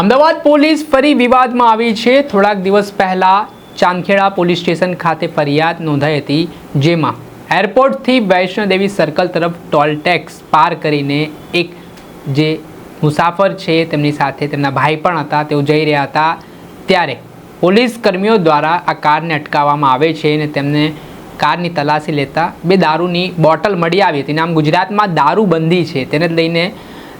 Ahmedabad police ફરી વિવાદમાં આવી છે. થોડાક દિવસ પહેલા ચાંદખેડા પોલીસ સ્ટેશન ખાતે ફરિયાદ નોંધાઈ હતી, જેમાં એરપોર્ટથી વૈષ્ણોદેવી સર્કલ તરફ ટોલ ટેક્સ પાર કરીને એક જે મુસાફર છે, તેમની સાથે તેમના ભાઈ પણ હતા, તેઓ જઈ રહ્યા હતા. ત્યારે પોલીસ કર્મીઓ દ્વારા આ કારને અટકાવવામાં આવે છે અને તેમને કારની તલાશી લેતા બે દારૂની બોટલ મળી આવી હતી. આમ ગુજરાતમાં દારૂબંધી છે. તેને લઈને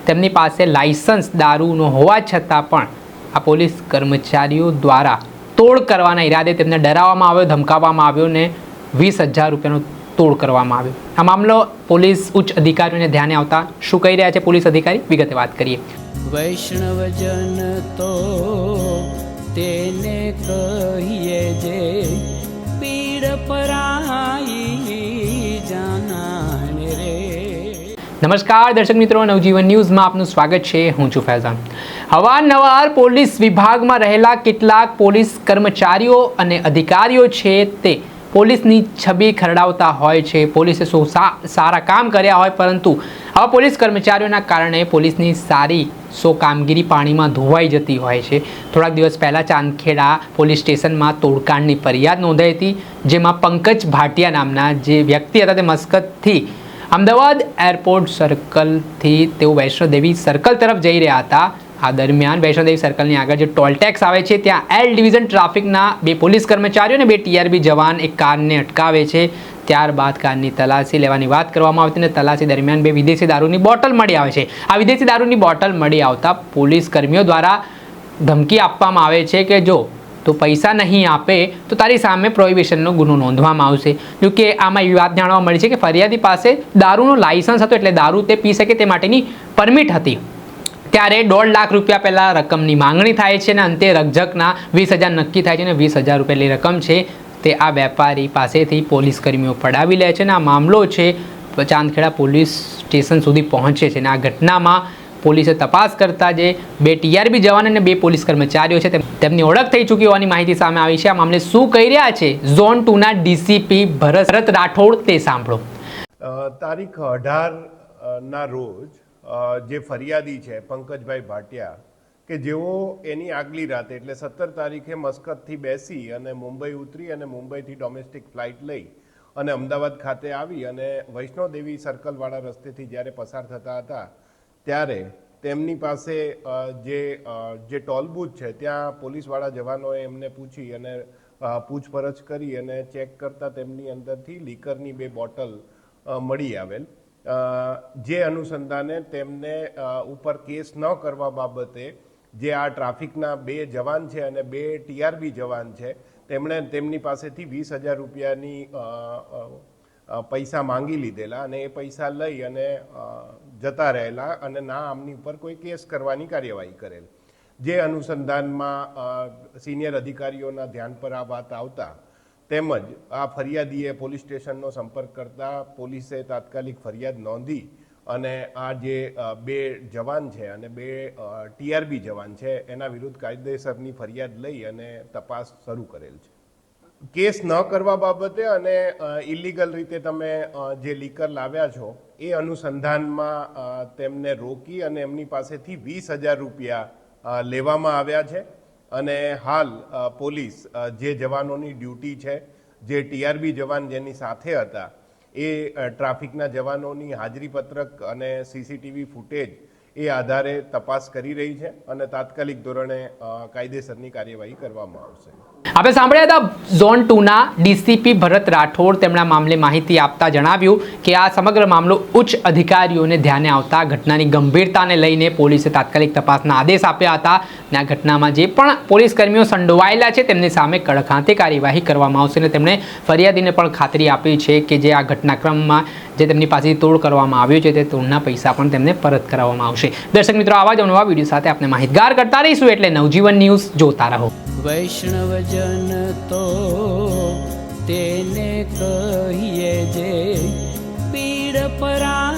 તેમની પાસે લાયસન્સ દારૂનો હોવા છતાં પણ આ પોલીસ કર્મચારીઓ દ્વારા તોડ કરવાના ઈરાદે તેમને ડરાવવામાં આવ્યો, ધમકાવવામાં આવ્યો ને વીસ હજાર રૂપિયાનો તોડ કરવામાં આવ્યો. આ મામલો પોલીસ ઉચ્ચ અધિકારીઓને ધ્યાને આવતા શું કહી રહ્યા છે પોલીસ અધિકારી? વિગતે વાત કરીએ. વૈષ્ણવજન તો તેને કહીએ જે પીડ પરાઈ નમસ્કાર, દર્શક મિત્રો, નવજીવન ન્યૂઝમાં આપનું સ્વાગત છે. હું છું ફૈઝાન. અવારનવાર પોલીસ વિભાગમાં રહેલા કેટલાક પોલીસ કર્મચારીઓ અને અધિકારીઓ છે તે પોલીસની છબી ખરડાવતા હોય છે. પોલીસે શું સારા કામ કર્યા હોય, પરંતુ આવા પોલીસ કર્મચારીઓના કારણે પોલીસની સારી સો કામગીરી પાણીમાં ધોવાઈ જતી હોય છે. થોડાક દિવસ પહેલાં ચાંદખેડા પોલીસ સ્ટેશનમાં તોડકાંડની ફરિયાદ નોંધાઈ હતી, જેમાં પંકજ ભાટિયા નામના જે વ્યક્તિ હતા તે મસ્કતથી અમદાવાદ એરપોર્ટ સર્કલથી તેઓ વૈષ્ણોદેવી સર્કલ તરફ જઈ રહ્યા હતા. આ દરમિયાન વૈષ્ણોદેવી સર્કલની આગળ જે ટોલ ટેક્સ આવે છે, ત્યાં એલ ડિવિઝન ટ્રાફિકના બે પોલીસ કર્મચારીઓ અને બે ટીઆરબી જવાન એક કારને અટકાવે છે. ત્યારબાદ કારની તલાશી લેવાની વાત કરવામાં આવતી અને તલાશી દરમિયાન બે વિદેશી દારૂની બોટલ મળી આવે છે. આ વિદેશી દારૂની બોટલ મળી આવતા પોલીસ કર્મીઓ દ્વારા ધમકી આપવામાં આવે છે કે જો તો પૈસા નહીં આપે, તો તારી સામે પ્રોહિબિશનનો ગુનો નોંધવામાં આવશે. જો કે આમાં એવી વાત જાણવા મળી છે કે ફરિયાદી પાસે દારૂનો લાયસન્સ હતો એટલે દારૂ તે પી શકે તે માટેની પરમિટ હતી. ત્યારે દોઢ લાખ રૂપિયા પહેલાં રકમની માંગણી થાય છે અને અંતે રકઝકના વીસ હજાર નક્કી થાય છે અને વીસ હજાર રૂપિયાની રકમ છે તે આ વેપારી પાસેથી પોલીસ કર્મીઓ પડાવી લે છે અને આ મામલો છે ચાંદખેડા પોલીસ સ્ટેશન સુધી પહોંચે છે અને આ ઘટનામાં પોલીસે તપાસ કરતા જે બે ટીઆરબી જવાન અને બે પોલીસ કર્મચારીઓ છે તેમની ઓળખ થઈ ચૂકી હોવાની માહિતી સામે આવી છે. આ મામલે શું કહી રહ્યા છે? ઝોન ટુના ડીસીપી ભરત ભરત રાઠોડ, તે સાંભળો. તારીખ અઢાર ના રોજ જે ફરિયાદી છે, પંકજભાઈ ભાટિયા, કે જેઓ એની આગલી રાતે, એટલે સત્તર તારીખે મસ્કતથી બેસી અને મુંબઈ ઉતરી અને મુંબઈથી ડોમેસ્ટિક ફ્લાઇટ લઈ અને અમદાવાદ ખાતે આવી અને વૈષ્ણોદેવી સર્કલવાળા રસ્તેથી જ્યારે પસાર થતા હતા ત્યારે તેમની પાસે જે જે ટોલ બૂથ છે, ત્યાં પોલીસવાળા જવાનોએ એમને પૂછી અને પૂછપરછ કરી અને ચેક કરતા તેમની અંદરથી લીકરની બે બોટલ મળી આવેલ. જે અનુસંધાને તેમને ઉપર કેસ ન કરવા બાબતે જે આ ટ્રાફિકના બે જવાન છે અને બે ટીઆરબી જવાન છે, તેમણે તેમની પાસેથી વીસ હજાર રૂપિયાની પૈસા માંગી લીધેલા અને એ પૈસા લઈ અને જતા રહેલા અને ના આમની ઉપર કોઈ કેસ કરવાની કાર્યવાહી કરેલ. જે અનુસંધાનમાં સિનિયર અધિકારીઓના ધ્યાન પર આ વાત આવતા, તેમજ આ ફરિયાદીએ પોલીસ સ્ટેશનનો સંપર્ક કરતા પોલીસે તાત્કાલિક ફરિયાદ નોંધી અને આ જે બે જવાન છે અને બે ટીઆરબી જવાન છે, એના વિરુદ્ધ કાયદેસરની ફરિયાદ લઈ અને તપાસ શરૂ કરેલ છે. કેસ ન કરવા બાબતે અને ઇલીગલ રીતે તમે જે લીકર લાવ્યા છો, એ અનુસંધાનમાં તેમને રોકી અને એમની પાસેથી વીસ હજાર રૂપિયા લેવામાં આવ્યા છે. અને હાલ પોલીસ જે જવાનોની ડ્યુટી છે, જે ટીઆરબી જવાન જેની સાથે હતા, એ ટ્રાફિકના જવાનોની હાજરીપત્રક અને સીસીટીવી ફૂટેજ એ આધારે તપાસ કરી રહી છે અને તાત્કાલિક ધોરણે કાયદેસરની કાર્યવાહી કરવામાં આવશે. આપણે સાંભળ્યા હતા, ઝોન ટુના ડીસીપી ભરત રાઠોડ તેમના મામલે માહિતી આપતા જણાવ્યું કે આ સમગ્ર મામલો ઉચ્ચ અધિકારીઓને ધ્યાને આવતા ઘટનાની ગંભીરતાને લઈને પોલીસે તાત્કાલિક તપાસના આદેશ આપ્યા હતા અને આ ઘટનામાં જે પણ પોલીસ કર્મીઓ સંડોવાયેલા છે તેમની સામે કડક હાથે કાર્યવાહી કરવામાં આવશે અને તેમણે ફરિયાદીને પણ ખાતરી આપી છે કે જે આ ઘટનાક્રમમાં જે તેમની પાસેથી તોડ કરવામાં આવ્યો છે તે તોડના પૈસા પણ તેમને પરત કરાવવામાં આવશે. દર્શક મિત્રો, આવા જ નવા વીડિયો સાથે આપણે માહિતગાર કરતા રહીશું એટલે નવજીવન ન્યૂઝ જોતા રહો. વૈષ્ણવજન તો તેને કહીએ જે પીડ પરાઈ